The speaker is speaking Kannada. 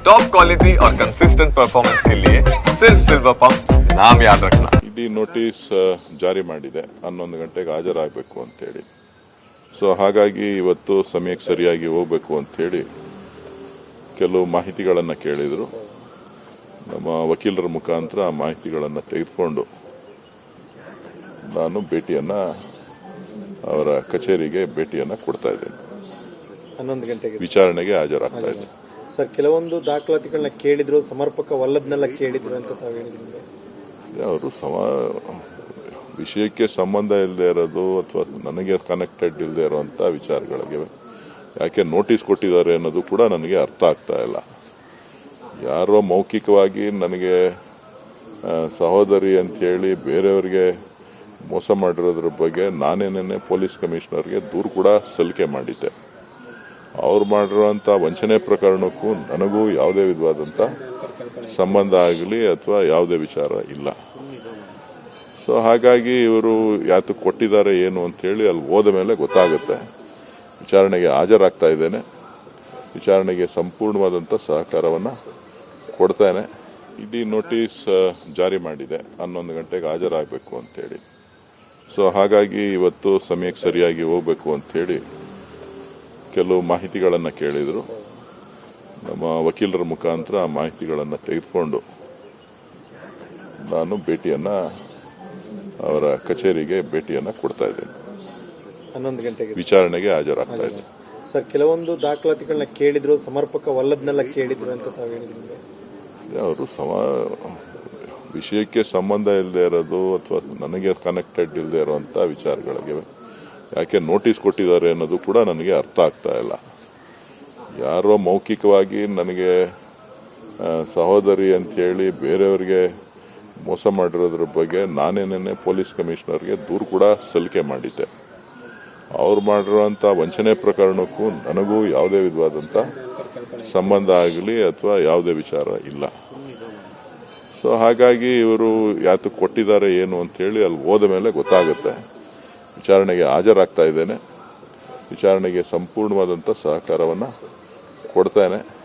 टॉप क्वालिटी और कंसिस्टेंट परफॉर्मेंस के लिए सिर्फ सिल्वर पंप नाम याद रखना ಇಡೀ ನೋಟಿಸ್ ಆ, ಜಾರಿ ಮಾಡಿದೆ ಹನ್ನೊಂದು ಗಂಟೆಗೆ ಹಾಜರಾಗಬೇಕು ಅಂತೇಳಿ ಸೊ ಹಾಗಾಗಿ ಇವತ್ತು ಸಮಯಕ್ಕೆ ಸರಿಯಾಗಿ ಹೋಗಬೇಕು ಅಂಥೇಳಿ ಕೆಲವು ಮಾಹಿತಿಗಳನ್ನು ಕೇಳಿದರು ನಮ್ಮ ವಕೀಲರ ಮುಖಾಂತರ ಆ ಮಾಹಿತಿಗಳನ್ನು ತೆಗೆದುಕೊಂಡು ನಾನು ಭೇಟಿಯನ್ನು ಅವರ ಕಚೇರಿಗೆ ಭೇಟಿಯನ್ನು ಕೊಡ್ತಾ ಇದ್ದೇನೆ ಹನ್ನೊಂದು ಗಂಟೆಗೆ ವಿಚಾರಣೆಗೆ ಹಾಜರಾಗ್ತಾ ಇದ್ದೇನೆ ಸರ್, ಕೆಲವೊಂದು ದಾಖಲಾತಿಗಳನ್ನ ಕೇಳಿದ್ರು ಸಮರ್ಪಕವಲ್ಲದನ್ನೆಲ್ಲ ಕೇಳಿದ್ರು ಅಂತ ತಾವು ಹೇಳಿದ್ರು ಅವರು ಸಮ, ವಿಷಯಕ್ಕೆ ಸಂಬಂಧ ಇಲ್ಲದೆ ಇರೋದು ಅಥವಾ ನನಗೆ ಕನೆಕ್ಟೆಡ್ ಇಲ್ಲದೆ ಇರುವಂತ ವಿಚಾರಗಳಿಗೆ ಯಾಕೆ ನೋಟಿಸ್ ಕೊಟ್ಟಿದ್ದಾರೆ ಅನ್ನೋದು ಕೂಡ ನನಗೆ ಅರ್ಥ ಆಗ್ತಾ ಇಲ್ಲ. ಯಾರೋ ಮೌಖಿಕವಾಗಿ ನನಗೆ ಸಹೋದರಿ ಅಂತ ಹೇಳಿ ಬೇರೆಯವರಿಗೆ ಮೋಸ ಮಾಡಿರೋದ್ರ ಬಗ್ಗೆ ನಾನೇನೇ ಪೊಲೀಸ್ ಕಮಿಷನರ್ಗೆ ದೂರು ಕೂಡ ಸಲ್ಲಿಕೆ ಮಾಡಿದ್ದೆ. ಅವ್ರು ಮಾಡಿರುವಂತ ವಂಚನೆ ಪ್ರಕರಣಕ್ಕೂ ನನಗೂ ಯಾವುದೇ ವಿಧವಾದಂತ ಸಂಬಂಧ ಆಗಲಿ ಅಥವಾ ಯಾವುದೇ ವಿಚಾರ ಇಲ್ಲ. ಸೊ ಹಾಗಾಗಿ ಇವರು ಯಾತಕ್ಕೆ ಕೊಟ್ಟಿದ್ದಾರೆ ಏನು ಅಂತ ಹೇಳಿ ಅಲ್ಲಿ ಹೋದ ಮೇಲೆ ಗೊತ್ತಾಗುತ್ತೆ. ವಿಚಾರಣೆಗೆ ಹಾಜರಾಗ್ತಾ ಇದ್ದೇನೆ. ವಿಚಾರಣೆಗೆ ಸಂಪೂರ್ಣವಾದಂಥ ಸಹಕಾರವನ್ನು ಕೊಡ್ತೇನೆ. ಇಡೀ ನೋಟಿಸ್ ಜಾರಿ ಮಾಡಿದೆ. ಹನ್ನೊಂದು ಗಂಟೆಗೆ ಹಾಜರಾಗಬೇಕು ಅಂತೇಳಿ ಸೊ ಹಾಗಾಗಿ ಇವತ್ತು ಸಮಯಕ್ಕೆ ಸರಿಯಾಗಿ ಹೋಗಬೇಕು ಅಂಥೇಳಿ ಕೆಲವು ಮಾಹಿತಿಗಳನ್ನು ಕೇಳಿದರು. ನಮ್ಮ ವಕೀಲರ ಮುಖಾಂತರ ಆ ಮಾಹಿತಿಗಳನ್ನು ತೆಗೆದುಕೊಂಡು ನಾನು ಭೇಟಿಯನ್ನು ಅವರ ಕಚೇರಿಗೆ ಭೇಟಿಯನ್ನು ಕೊಡ್ತಾ ಇದ್ದೇನೆ. ಹನ್ನೊಂದು ಗಂಟೆಗೆ. ವಿಚಾರಣೆಗೆ ಹಾಜರಾಗ್ತಾ ಇದ್ದೆ ಸರ್ ಕೆಲವೊಂದು ದಾಖಲಾತಿಗಳನ್ನ ಕೇಳಿದ್ರು ಸಮರ್ಪಕವಲ್ಲದನ್ನೆಲ್ಲ ಕೇಳಿದ್ರು ಅಂತ ತಾವು ಹೇಳಿದ್ರು. ಅವರು ಸಮ ವಿಷಯಕ್ಕೆ ಸಂಬಂಧ ಇಲ್ಲದೆ ಇರೋದು ಅಥವಾ ನನಗೆ ಕನೆಕ್ಟೆಡ್ ಇಲ್ಲದೆ ಇರುವಂತಹ ವಿಚಾರಗಳಿಗೆ ಯಾಕೆ ನೋಟಿಸ್ ಕೊಟ್ಟಿದ್ದಾರೆ ಅನ್ನೋದು ಕೂಡ ನನಗೆ ಅರ್ಥ ಆಗ್ತಾ ಇಲ್ಲ. ಯಾರೋ ಮೌಖಿಕವಾಗಿ ನನಗೆ ಸಹೋದರಿ ಅಂತ ಹೇಳಿ ಬೇರೆಯವರಿಗೆ ಮೋಸ ಮಾಡಿರೋದ್ರ ಬಗ್ಗೆ ನಾನೇನೇ ಪೊಲೀಸ್ ಕಮಿಷನರ್ಗೆ ದೂರು ಕೂಡ ಸಲ್ಲಿಕೆ ಮಾಡಿದ್ದೆ. ಅವ್ರು ಮಾಡಿರುವಂತ ವಂಚನೆ ಪ್ರಕರಣಕ್ಕೂ ನನಗೂ ಯಾವುದೇ ವಿಧವಾದಂಥ ಸಂಬಂಧ ಆಗಲಿ ಅಥವಾ ಯಾವುದೇ ವಿಚಾರ ಇಲ್ಲ. ಸೊ ಹಾಗಾಗಿ ಇವರು ಯಾತಕ್ಕೆ ಕೊಟ್ಟಿದ್ದಾರೆ ಏನು ಅಂತ ಹೇಳಿ ಅಲ್ಲಿ ಹೋದ ಮೇಲೆ ಗೊತ್ತಾಗುತ್ತೆ. ವಿಚಾರಣೆಗೆ ಹಾಜರಾಗ್ತಾ ಇದ್ದೇನೆ. ವಿಚಾರಣೆಗೆ ಸಂಪೂರ್ಣವಾದಂಥ ಸಹಕಾರವನ್ನು ಕೊಡ್ತೇನೆ.